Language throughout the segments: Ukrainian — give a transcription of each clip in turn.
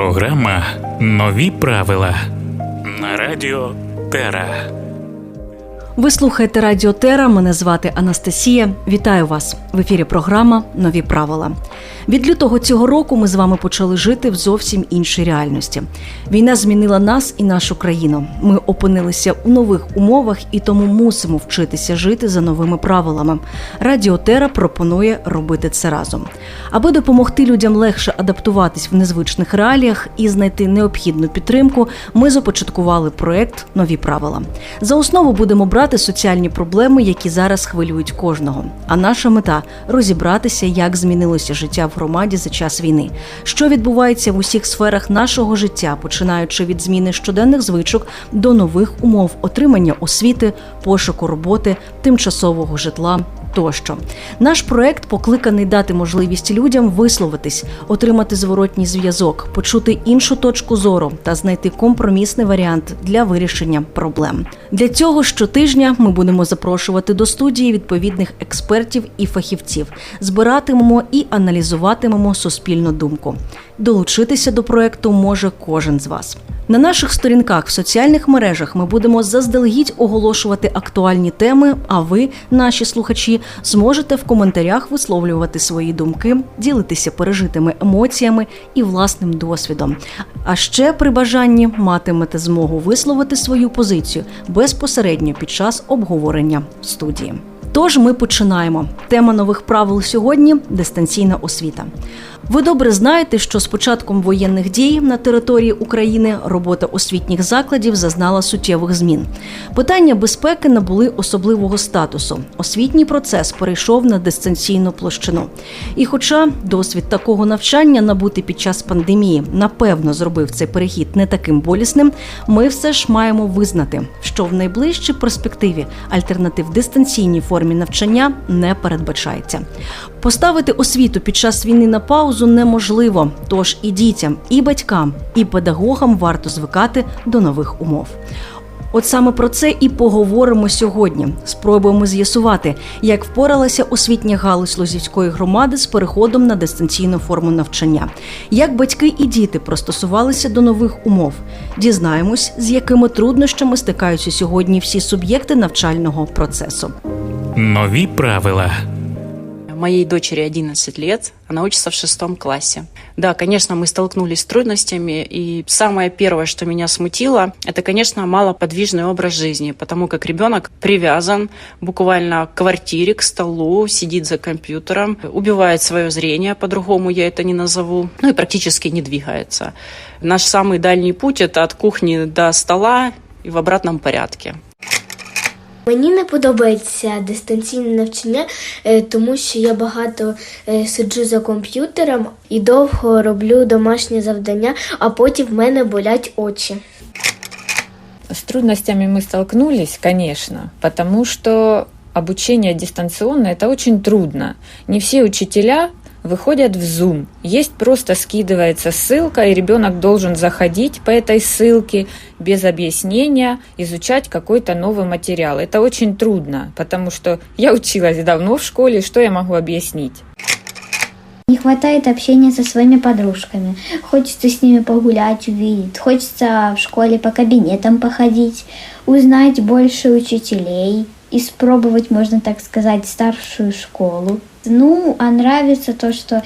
Програма Нові правила на радіо Тера. Ви слухаєте Радіо Тера. Мене звати Анастасія. Вітаю вас в ефірі. Програма Нові правила. Від лютого цього року ми з вами почали жити в зовсім іншій реальності. Війна змінила нас і нашу країну. Ми опинилися у нових умовах і тому мусимо вчитися жити за новими правилами. Радіо Тера пропонує робити це разом. Аби допомогти людям легше адаптуватись в незвичних реаліях і знайти необхідну підтримку, ми започаткували проект Нові правила. За основу будемо брати соціальні проблеми, які зараз хвилюють кожного. А наша мета розібратися, як змінилося життя в громаді за час війни, що відбувається в усіх сферах нашого життя, починаючи від зміни щоденних звичок до нових умов отримання освіти, пошуку роботи, тимчасового житла. Тощо наш проект покликаний дати можливість людям висловитись, отримати зворотній зв'язок, почути іншу точку зору та знайти компромісний варіант для вирішення проблем. Для цього щотижня ми будемо запрошувати до студії відповідних експертів і фахівців, збиратимемо і аналізуватимемо суспільну думку. Долучитися до проекту може кожен з вас. На наших сторінках в соціальних мережах ми будемо заздалегідь оголошувати актуальні теми. А ви, наші слухачі, зможете в коментарях висловлювати свої думки, ділитися пережитими емоціями і власним досвідом. А ще при бажанні матимете змогу висловити свою позицію безпосередньо під час обговорення в студії. Тож ми починаємо. Тема нових правил сьогодні дистанційна освіта. Ви добре знаєте, що з початком воєнних дій на території України робота освітніх закладів зазнала суттєвих змін. Питання безпеки набули особливого статусу. Освітній процес перейшов на дистанційну площину. І, хоча досвід такого навчання набути під час пандемії напевно зробив цей перехід не таким болісним, ми все ж маємо визнати, що в найближчій перспективі альтернатив дистанційній формі навчання не передбачається. Поставити освіту під час війни на паузу неможливо. Тож і дітям, і батькам, і педагогам варто звикати до нових умов. От саме про це і поговоримо сьогодні. Спробуємо з'ясувати, як впоралася освітня галузь Лозівської громади з переходом на дистанційну форму навчання, як батьки і діти пристосувалися до нових умов. Дізнаємось, з якими труднощами стикаються сьогодні всі суб'єкти навчального процесу. Нові правила Моей дочери 11 лет, она учится в шестом классе. Да, конечно, мы столкнулись с трудностями, и самое первое, что меня смутило, это, конечно, малоподвижный образ жизни, потому как ребенок привязан буквально к квартире, к столу, сидит за компьютером, убивает свое зрение, по-другому я это не назову, ну и практически не двигается. Наш самый дальний путь – это от кухни до стола и в обратном порядке. Мені не подобається дистанційне навчання, е, тому що я багато е, сиджу за комп'ютером і довго роблю домашні завдання, а потім в мене болять очі. С трудностями мы столкнулись, конечно, потому что обучение дистанционно это очень трудно. Не все учителя выходят в Zoom. Есть просто скидывается ссылка, и ребенок должен заходить по этой ссылке без объяснения, изучать какой-то новый материал. Это очень трудно, потому что я училась давно в школе, что я могу объяснить? Не хватает общения со своими подружками. Хочется с ними погулять, увидеть. Хочется в школе по кабинетам походить, узнать больше учителей, испробовать, можно так сказать, старшую школу. Ну, а нравится то, что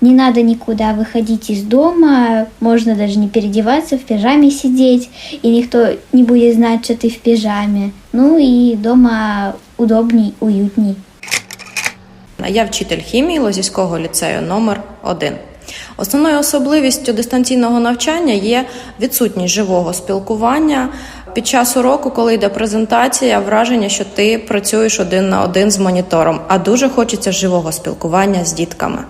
не надо никуда выходить из дома, можно даже не переодеваться, в пижаме сидеть, и никто не будет знать, что ты в пижаме. Ну и дома удобней, уютней. Я вчитель хімії Лозівського ліцею номер 1 Основною особливістю дистанційного навчання є відсутність живого спілкування Під час уроку, коли йде презентація, враження, що ти працюєш один на один з монітором, а дуже хочеться живого спілкування з дітками.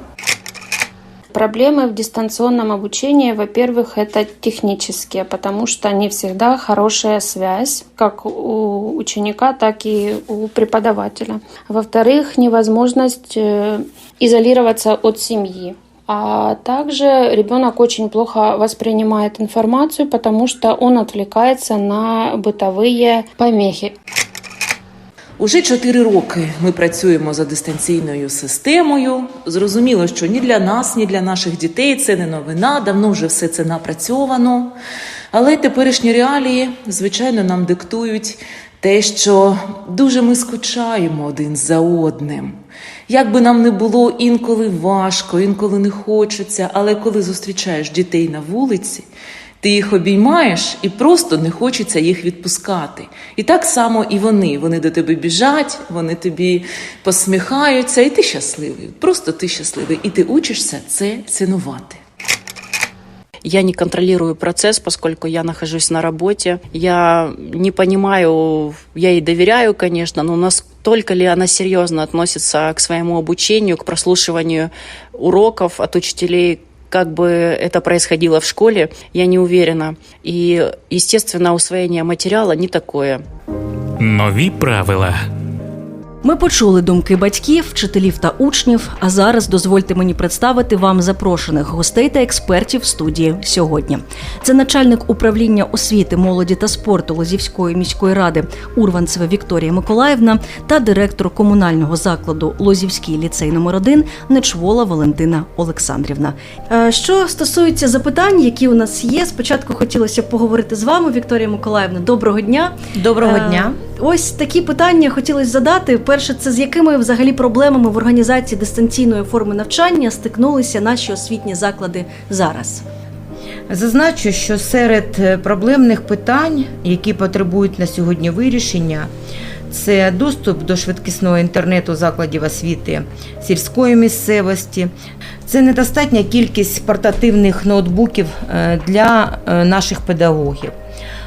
Проблемы в дистанционном обучении, во-первых, это технические, потому что не всегда хорошая связь, как у ученика, так и у преподавателя. Во-вторых, невозможность э, изолироваться от семьи. А также ребенок очень плохо воспринимает информацию, потому что он отвлекается на бытовые помехи. Уже чотири роки ми працюємо за дистанційною системою. Зрозуміло, що ні для нас, ні для наших дітей це не новина, давно вже все це напрацьовано. Але теперішні реалії, звичайно, нам диктують те, що дуже ми скучаємо один за одним. Як би нам не було інколи важко, інколи не хочеться, але коли зустрічаєш дітей на вулиці, ти їх обіймаєш і просто не хочеться їх відпускати. І так само і вони. Вони до тебе біжать, вони тобі посміхаються, і ти щасливий. Просто ти щасливий. І ти учишся це цінувати. Я не контролирую процесс, поскольку я нахожусь на работе. Я не понимаю, я ей доверяю, конечно, но настолько ли она серьезно относится к своему обучению, к прослушиванию уроков от учителей, как бы это происходило в школе, я не уверена. И, естественно, усвоение материала не такое. Нові правила. Ми почули думки батьків, вчителів та учнів. А зараз дозвольте мені представити вам запрошених гостей та експертів студії сьогодні. Це начальник управління освіти, молоді та спорту Лозівської міської ради Урванцева Вікторія Миколаївна та директор комунального закладу Лозівський ліцей номер 1 Нечвола Валентина Олександрівна. Е, Що стосується запитань, які у нас є, спочатку хотілося поговорити з вами, Вікторія Миколаївна. Доброго дня. Доброго Е, дня. Ось такі питання хотілося задати. Перше, це з якими взагалі проблемами в організації дистанційної форми навчання стикнулися наші освітні заклади зараз? Зазначу, що серед е, проблемних питань, які потребують на сьогодні вирішення, це доступ до швидкісного інтернету закладів освіти сільської місцевості, це недостатня кількість портативних ноутбуків е, для е, наших педагогів,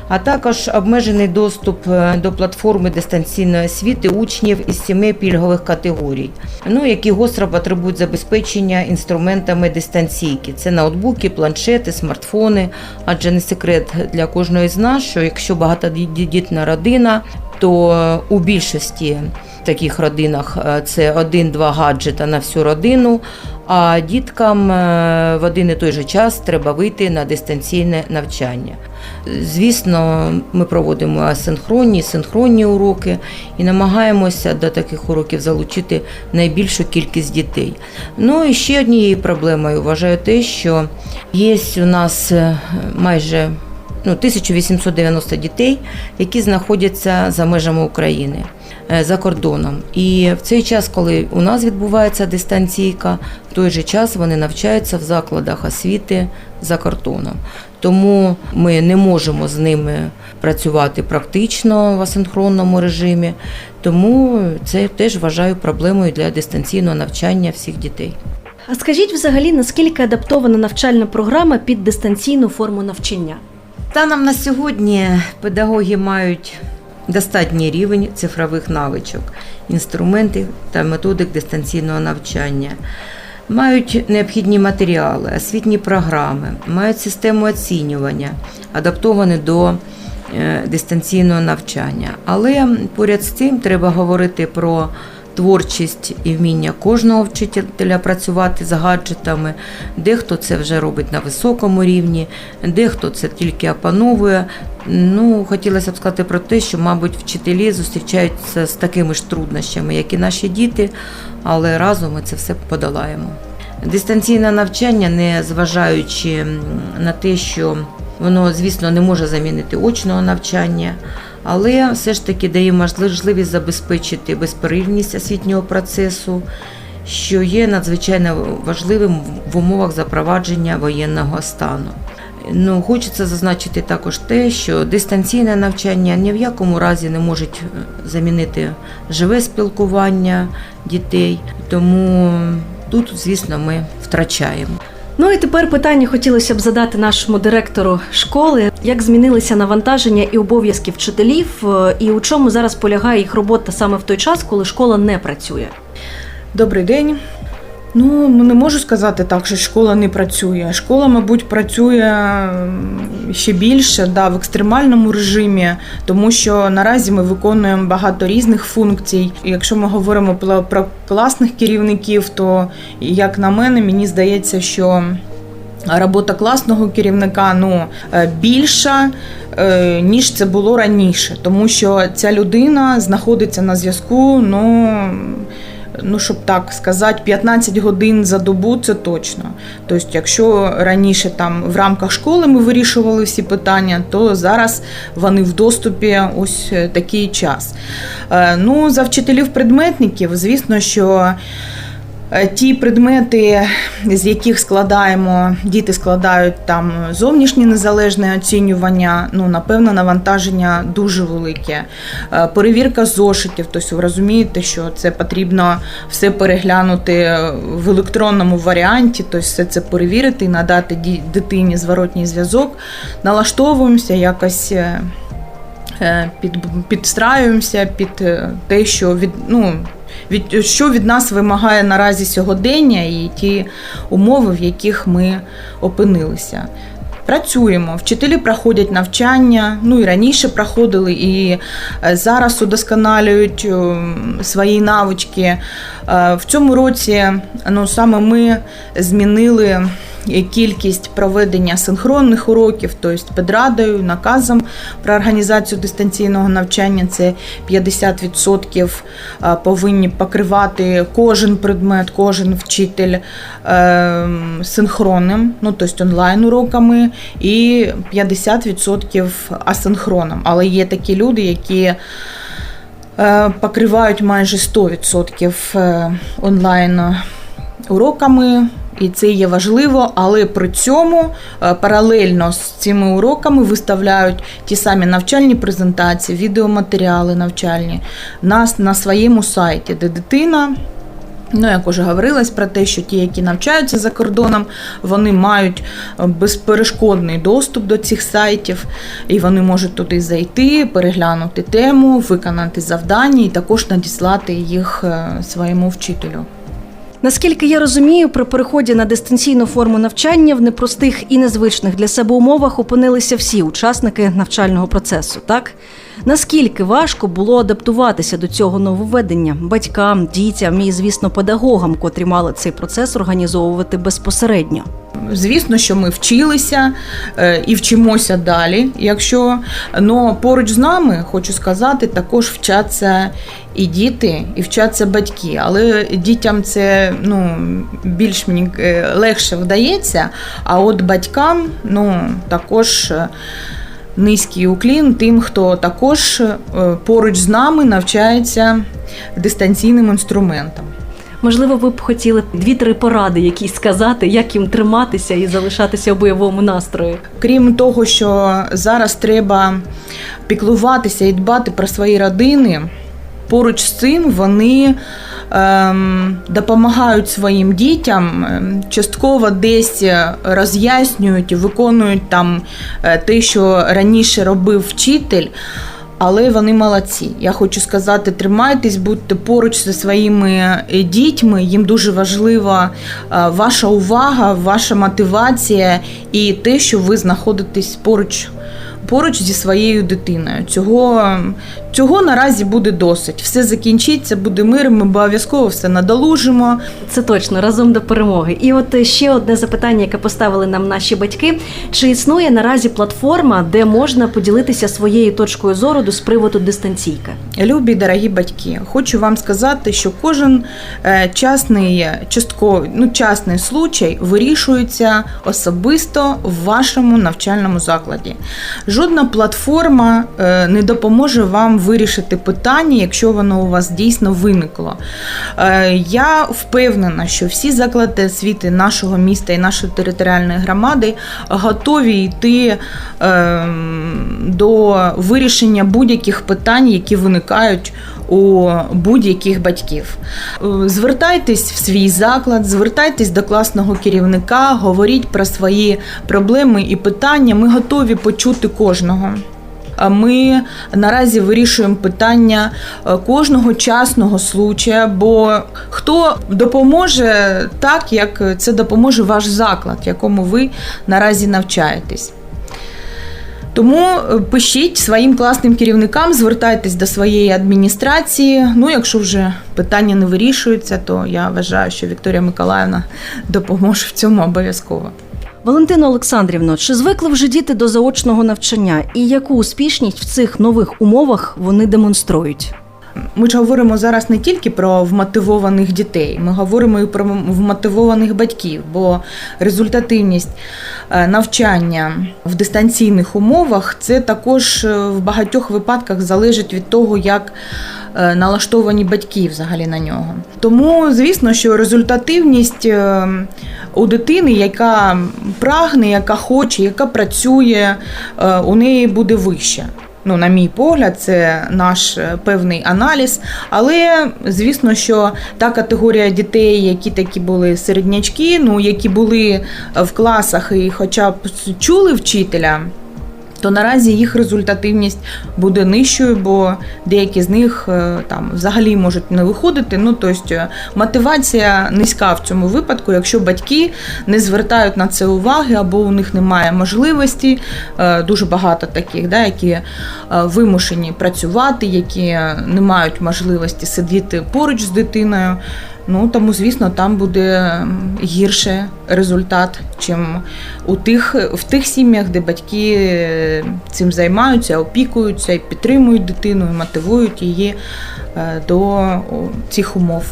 а також обмежений доступ е, до платформи дистанційної освіти учнів із сіми пільгових категорій, ну, які гостро потребують забезпечення інструментами дистанційки. Це ноутбуки, планшети, смартфони. Адже не секрет для кожної з нас, що якщо багатодітна родина, то у більшості таких родинах е, це один-два гаджета на всю родину. А діткам е, в один і той же час треба вийти на дистанційне навчання. Звісно, ми проводимо асинхронні, синхронні уроки і намагаємося до таких уроків залучити найбільшу кількість дітей. Ну і ще однією проблемою вважаю те, що є у нас е, майже ну, 1890 дітей, які знаходяться за межами України. Е, За кордоном, і в цей час, коли у нас відбувається дистанційка, в той же час вони навчаються в закладах освіти за кордоном. Тому ми не можемо з ними працювати практично в асинхронному режимі. Тому це теж вважаю проблемою для дистанційного навчання всіх дітей. А скажіть взагалі, наскільки адаптована навчальна програма під дистанційну форму навчання? Станом на сьогодні педагоги мають достатній рівень цифрових навичок, інструментів та методик дистанційного навчання. Мають необхідні матеріали, освітні програми, мають систему оцінювання, адаптовані до е, дистанційного навчання. Але поряд з цим треба говорити про творчість і вміння кожного вчителя працювати з гаджетами. Дехто це вже робить на високому рівні, дехто це тільки опановує. Ну, хотілося б сказати про те, що, мабуть, вчителі зустрічаються з такими ж труднощами, як і наші діти, але разом ми це все подолаємо. Дистанційне навчання, не зважаючи на те, що воно, звісно, не може замінити очного навчання, але все ж таки дає можливість забезпечити безперервність освітнього процесу, що є надзвичайно важливим в умовах запровадження воєнного стану. Ну, хочеться зазначити також те, що дистанційне навчання ні в якому разі не може замінити живе спілкування дітей, тому тут, звісно, ми втрачаємо. Ну і тепер питання хотілося б задати нашому директору школи: як змінилися навантаження і обов'язки вчителів, е, і у чому зараз полягає їх робота саме в той час, коли школа не працює? Добрий день. Ну, не можу сказати так, що школа не працює. Школа, мабуть, працює ще більше да, в екстремальному режимі, тому що наразі ми виконуємо багато різних функцій. Якщо ми говоримо про, про класних керівників, то як на мене, мені здається, що робота класного керівника ну, е, більша, е, ніж це було раніше, тому що ця людина знаходиться на зв'язку. ну, Ну, щоб так сказати, 15 годин за добу це точно. Тобто, якщо раніше там в рамках школи ми вирішували всі питання, то зараз вони в доступі ось е, такий час. Е, Ну, за вчителів предметників, звісно, що. Е, Ті предмети, з яких складаємо, діти складають там зовнішнє незалежне оцінювання, ну напевно, навантаження дуже велике. Е, Перевірка зошитів, тобто ви розумієте, що це потрібно все переглянути в електронному варіанті, тобто все це перевірити надати дитині зворотній зв'язок. Налаштовуємося якось. е, Під, підстраюємося під те, що від, ну, від, що від нас вимагає наразі сьогодення і ті умови, в яких ми опинилися. Працюємо, вчителі проходять навчання, ну і раніше проходили, і е, зараз удосконалюють е, свої навички. Е, В цьому році ну, саме ми змінили кількість проведення синхронних уроків, тобто педрадою, наказом про організацію дистанційного навчання це 50% е, повинні покривати кожен предмет, кожен вчитель е, синхронним, ну тобто онлайн уроками, і 50% асинхроном. Але є такі люди, які е, покривають майже 100% е, онлайн уроками. І це є важливо, але при цьому е, паралельно з цими уроками виставляють ті самі навчальні презентації, відеоматеріали навчальні на, на своєму сайті, де дитина. Ну, як уже говорилось про те, що ті, які навчаються за кордоном, вони мають е, безперешкодний доступ до цих сайтів, і вони можуть туди зайти, переглянути тему, виконати завдання і також надіслати їх е, своєму вчителю. Наскільки я розумію, при переході на дистанційну форму навчання в непростих і незвичних для себе умовах опинилися всі учасники навчального процесу. Так наскільки важко було адаптуватися до цього нововведення батькам, дітям і, звісно, педагогам, котрі мали цей процес організовувати безпосередньо. Звісно, що ми вчилися е, і вчимося далі. Якщо но поруч з нами, хочу сказати, також вчаться і діти, і вчаться батьки. Але дітям це ну, більш мені е, легше вдається. А от батькам ну, також. Низький уклін тим, хто також е, поруч з нами навчається дистанційним інструментам. Можливо, ви б хотіли дві-три поради якісь сказати, як їм триматися і залишатися у бойовому настрої. Крім того, що зараз треба піклуватися і дбати про свої родини, поруч з цим вони допомагають своїм дітям, ем, частково десь роз'яснюють і виконують там е, те, що раніше робив вчитель. Але вони молодці. Я хочу сказати, тримайтесь, будьте поруч зі своїми е, дітьми. Їм дуже важлива е, ваша увага, ваша мотивація і те, що ви знаходитесь поруч. Поруч зі своєю дитиною. Цього, цього наразі буде досить. Все закінчиться, буде мир, ми обов'язково все надолужимо. Це точно разом до перемоги. І от ще одне запитання, яке поставили нам наші батьки: чи існує наразі платформа, де можна поділитися своєю точкою зору з приводу дистанційки? Любі дорогі батьки, хочу вам сказати, що кожен е, частний частковий, ну, частний случай вирішується особисто в вашому навчальному закладі. Жодна платформа е, не допоможе вам вирішити питання, якщо воно у вас дійсно виникло. Е, Я впевнена, що всі заклади освіти нашого міста і нашої територіальної громади готові йти е, до вирішення будь-яких питань, які виникають у будь-яких батьків. Е, Звертайтесь в свій заклад, звертайтесь до класного керівника, говоріть про свої проблеми і питання. Ми готові почути кожного. Ми наразі вирішуємо питання е, кожного частного случая, бо хто допоможе так, як це допоможе ваш заклад, якому ви наразі навчаєтесь. Тому е, пишіть своїм класним керівникам, звертайтесь до своєї адміністрації. Ну, якщо вже питання не вирішується, то я вважаю, що Вікторія Миколаївна допоможе в цьому обов'язково. Валентино Олександрівно, чи звикли вже діти до заочного навчання, і яку успішність в цих нових умовах вони демонструють? Ми ж говоримо зараз не тільки про вмотивованих дітей, ми говоримо і про вмотивованих батьків, бо результативність е, навчання в дистанційних умовах це також е, в багатьох випадках залежить від того, як е, налаштовані батьки взагалі на нього. Тому, звісно, що результативність у дитини, яка прагне, яка хоче, яка працює, у неї буде вища. Ну, на мій погляд, це наш е, певний аналіз. Але звісно, що та категорія дітей, які такі були середнячки, ну які були в класах і хоча б чули вчителя. То наразі їх результативність буде нижчою, бо деякі з них е, там взагалі можуть не виходити. Ну тобто е, мотивація низька в цьому випадку, якщо батьки не звертають на це уваги або у них немає можливості. Е, Дуже багато таких, да, які вимушені працювати, які не мають можливості сидіти поруч з дитиною. Ну тому, звісно, там буде гірше результат, чим у тих в тих сім'ях, де батьки е, цим займаються, опікуються і підтримують дитину, і мотивують її е, до цих умов.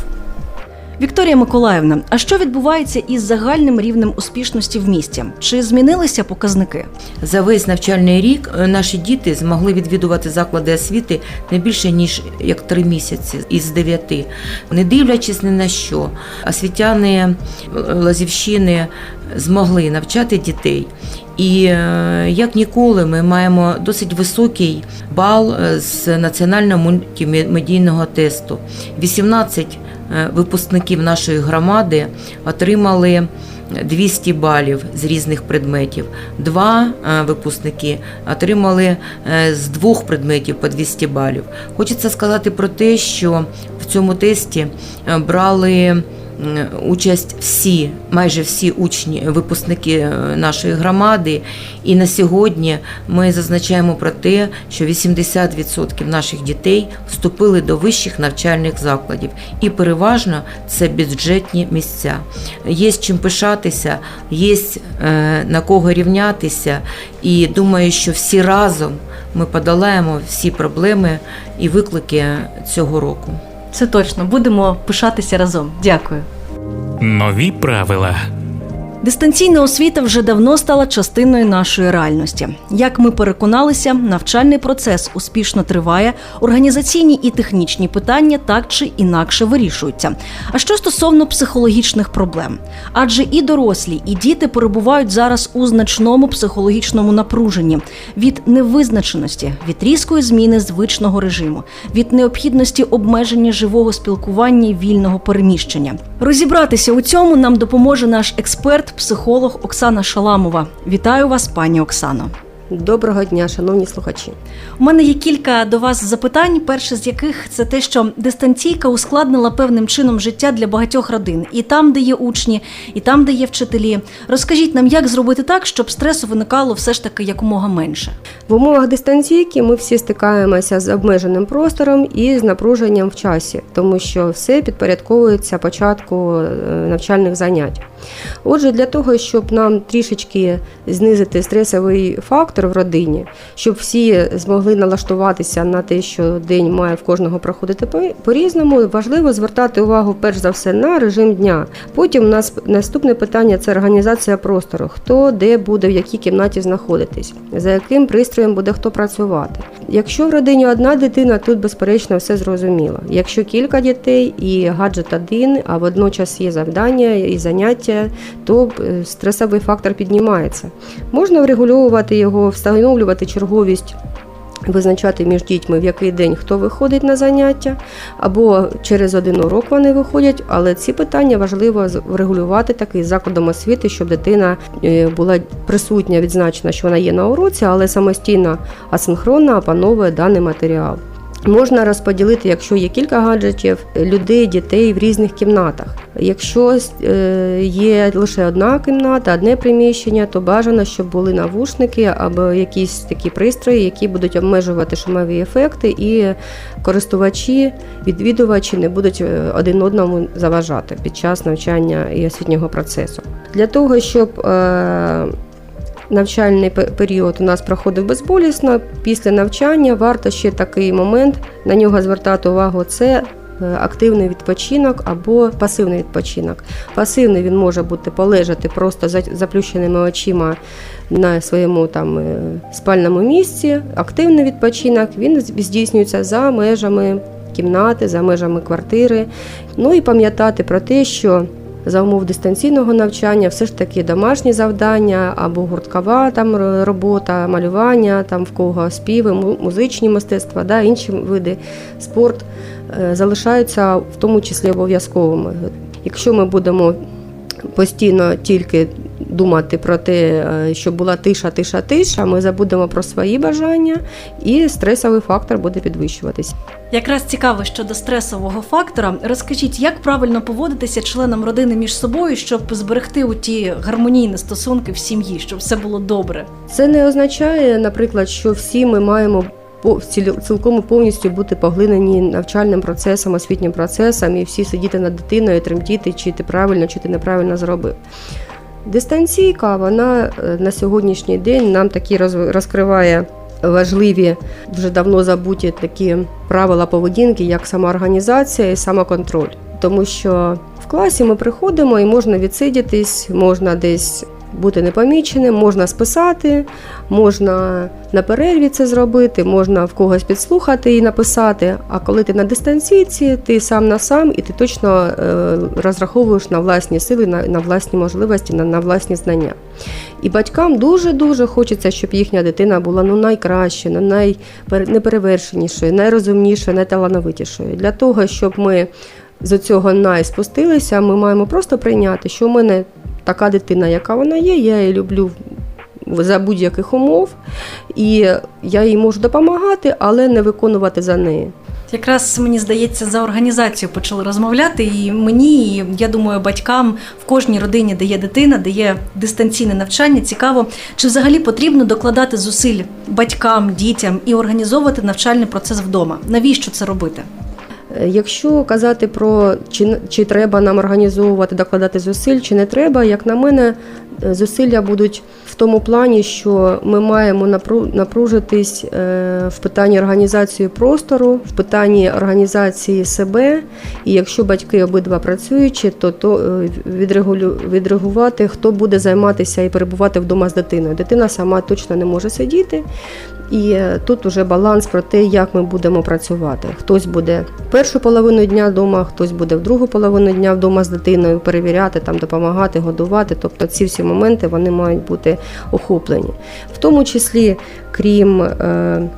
Вікторія Миколаївна, а що відбувається із загальним рівнем успішності в місті? Чи змінилися показники? За весь навчальний рік е, наші діти змогли відвідувати заклади освіти не більше ніж як три місяці із дев'яти, не дивлячись ні на що. Освітяни е, Лазівщини змогли навчати дітей. І е, як ніколи, ми маємо досить високий бал з національного мультимедійного тесту. 18 е, випускників нашої громади отримали 200 балів з різних предметів. Два е, випускники отримали е, з двох предметів по 200 балів. Хочеться сказати про те, що в цьому тесті е, брали участь всі, майже всі учні, випускники е, нашої громади. І на сьогодні ми зазначаємо про те, що 80% наших дітей вступили до вищих навчальних закладів, і переважно це бюджетні місця. Є з чим пишатися, є е, на кого рівнятися, і думаю, що всі разом ми подолаємо всі проблеми і виклики цього року. Це точно будемо пишатися разом. Дякую. Нові правила. Дистанційна освіта вже давно стала частиною нашої реальності. Як ми переконалися, навчальний процес успішно триває, організаційні і технічні питання так чи інакше вирішуються. А що стосовно психологічних проблем? Адже і дорослі, і діти перебувають зараз у значному психологічному напруженні від невизначеності, від різкої зміни звичного режиму, від необхідності обмеження живого спілкування і вільного переміщення. Розібратися у цьому нам допоможе наш експерт, психолог Оксана Шаламова. Вітаю вас, пані Оксано. Доброго дня, шановні слухачі. У мене є кілька до вас запитань. Перше з яких це те, що дистанційка ускладнила певним чином життя для багатьох родин, і там, де є учні, і там, де є вчителі. Розкажіть нам, як зробити так, щоб стресу виникало все ж таки якомога менше. В умовах дистанційки ми всі стикаємося з обмеженим простором і з напруженням в часі, тому що все підпорядковується початку е, навчальних занять. Отже, для того, щоб нам трішечки знизити стресовий фактор в родині, щоб всі змогли налаштуватися на те, що день має в кожного проходити по- по-різному, важливо звертати увагу перш за все на режим дня. Потім у нас наступне питання це організація простору. Хто де буде, в якій кімнаті знаходитись, за яким пристроєм буде хто працювати. Якщо в родині одна дитина, тут безперечно все зрозуміло. Якщо кілька дітей і гаджет один, а водночас є завдання і заняття, то е, стресовий фактор піднімається. Можна врегульовувати його, встановлювати черговість. Визначати між дітьми, в який день хто виходить на заняття, або через один урок вони виходять, але ці питання важливо врегулювати такий закладом освіти, щоб дитина е, була присутня, відзначена, що вона є на уроці, але самостійно асинхронно опановує даний матеріал. Можна розподілити, якщо є кілька гаджетів, людей, дітей в різних кімнатах. Якщо е, є лише одна кімната, одне приміщення, то бажано, щоб були навушники або якісь такі пристрої, які будуть обмежувати шумові ефекти, і користувачі, відвідувачі не будуть е, один одному заважати під час навчання і освітнього процесу. Для того, щоб е, навчальний період у нас проходив безболісно. Після навчання варто ще такий момент на нього звертати увагу. Це е, активний відпочинок або пасивний відпочинок. Пасивний він може бути полежати просто за заплющеними очима на своєму там е, спальному місці. Активний відпочинок він здійснюється за межами кімнати, за межами квартири. Ну і пам'ятати про те, що за умов дистанційного навчання, все ж таки домашні завдання або гурткова там робота, малювання, там в кого співи, музичні мистецтва, да, інші види спорт е, залишаються в тому числі обов'язковими. Якщо ми будемо постійно тільки думати про те, е, щоб була тиша, тиша, тиша, ми забудемо про свої бажання, і стресовий фактор буде підвищуватись. Якраз цікаво щодо стресового фактора. Розкажіть, як правильно поводитися членам родини між собою, щоб зберегти у ті гармонійні стосунки в сім'ї, щоб все було добре. Це не означає, наприклад, що всі ми маємо цілком повністю бути поглинені навчальним процесом, освітнім процесом, і всі сидіти над дитиною, тремтіти, чи ти правильно, чи ти неправильно зробив. Дистанційка, вона е, на сьогоднішній день нам такі роз- розкриває важливі, вже давно забуті такі правила поведінки, як самоорганізація і самоконтроль. Тому що в класі ми приходимо і можна відсидітись, можна десь бути непоміченим, можна списати, можна на перерві це зробити, можна в когось підслухати і написати. А коли ти на дистанційці, ти сам на сам і ти точно е, розраховуєш на власні сили, на, на власні можливості, на, на власні знання. І батькам дуже-дуже хочеться, щоб їхня дитина була ну найкращою, ну, найнеперевершенішою, найрозумнішою, найталановитішою. Для того, щоб ми з цього най спустилися, ми маємо просто прийняти, що в мене така дитина, яка вона є, я її люблю за будь-яких умов, і я їй можу допомагати, але не виконувати за неї. Якраз мені здається, за організацію почали розмовляти, і мені, і я думаю, батькам в кожній родині, де є дитина, де є дистанційне навчання, цікаво, чи взагалі потрібно докладати зусиль батькам, дітям і організовувати навчальний процес вдома. Навіщо це робити? Якщо казати про чи, чи треба нам організовувати, докладати зусиль, чи не треба, як на мене, зусилля будуть в тому плані, що ми маємо напру- напружитись е, в питанні організації простору, в питанні організації себе. І якщо батьки обидва працюючі, то, то е, відрегулю- відреагувати, хто буде займатися і перебувати вдома з дитиною. Дитина сама точно не може сидіти. І е, тут уже баланс про те, як ми будемо працювати. Хтось буде першу половину дня вдома, хтось буде в другу половину дня вдома з дитиною перевіряти, там допомагати, годувати. Тобто ці всі моменти вони мають бути охоплені. В тому числі, крім е,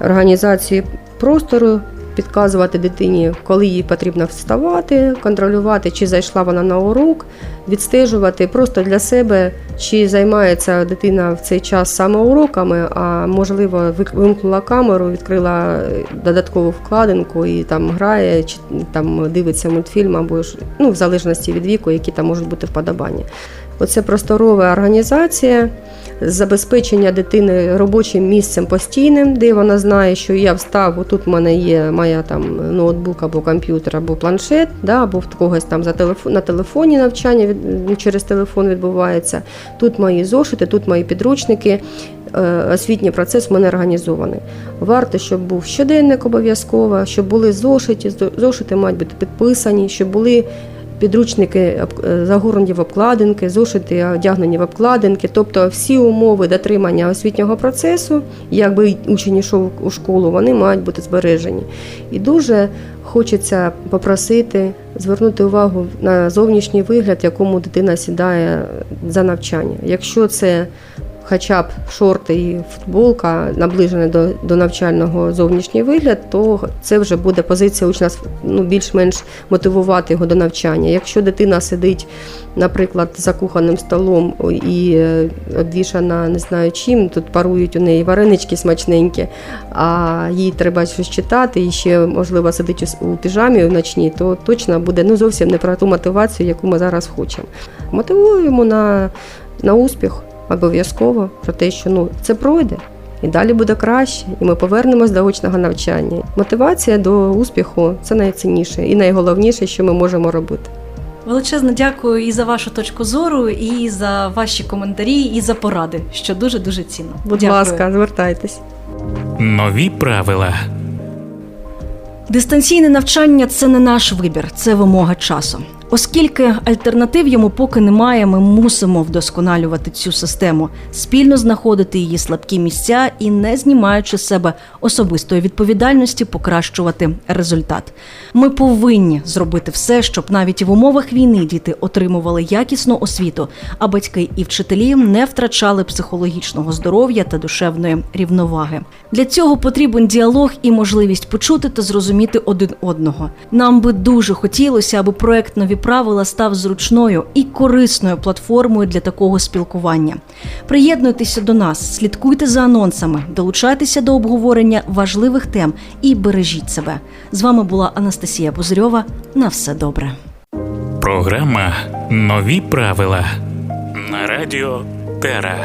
організації простору, підказувати дитині, коли їй потрібно вставати, контролювати, чи зайшла вона на урок, відстежувати просто для себе, чи займається дитина в цей час саме уроками, а можливо вимкнула камеру, відкрила е, додаткову вкладинку і там грає, чи там дивиться мультфільм, або ж ну, в залежності від віку, які там можуть бути вподобання. Оце просторова організація, забезпечення дитини робочим місцем постійним, де вона знає, що я встав, отут в мене є моя там ноутбук або комп'ютер, або планшет, да, або в когось там за телефон, на телефоні навчання від, через телефон відбувається. Тут мої зошити, тут мої підручники. Е, Освітній процес в мене організований. Варто, щоб був щоденник обов'язково, щоб були зошиті, зошити мають бути підписані, щоб були підручники е, в обкладинки, зошити одягнені в обкладинки, тобто всі умови дотримання освітнього процесу, якби учень йшов у школу, вони мають бути збережені. І дуже хочеться попросити звернути увагу на зовнішній вигляд, якому дитина сідає за навчання. Якщо це хоча б шорти і футболка наближені до, до навчального зовнішній вигляд, то це вже буде позиція учня ну, більш-менш мотивувати його до навчання. Якщо дитина сидить, наприклад, за кухонним столом і е, обвішана не знаю чим, тут парують у неї варенички смачненькі, а їй треба щось читати, і ще можливо сидить у, піжамі в ночній, то точно буде ну, зовсім не про ту мотивацію, яку ми зараз хочемо. Мотивуємо на, на успіх обов'язково про те, що ну, це пройде. І далі буде краще, і ми повернемось до очного навчання. Мотивація до успіху це найцінніше і найголовніше, що ми можемо робити. Величезно дякую і за вашу точку зору, і за ваші коментарі, і за поради, що дуже дуже цінно. Будь Дякую. ласка, звертайтесь. Нові правила. Дистанційне навчання це не наш вибір, це вимога часу. Оскільки альтернатив йому поки немає, ми мусимо вдосконалювати цю систему, спільно знаходити її слабкі місця і, не знімаючи з себе особистої відповідальності, покращувати результат. Ми повинні зробити все, щоб навіть в умовах війни діти отримували якісну освіту, а батьки і вчителі не втрачали психологічного здоров'я та душевної рівноваги. Для цього потрібен діалог і можливість почути та зрозуміти один одного. Нам би дуже хотілося, аби проект правила став зручною і корисною платформою для такого спілкування. Приєднуйтеся до нас, слідкуйте за анонсами, долучайтеся до обговорення важливих тем і бережіть себе. З вами була Анастасія Бузрьова. На все добре. Програма Нові правила на радіо Тера.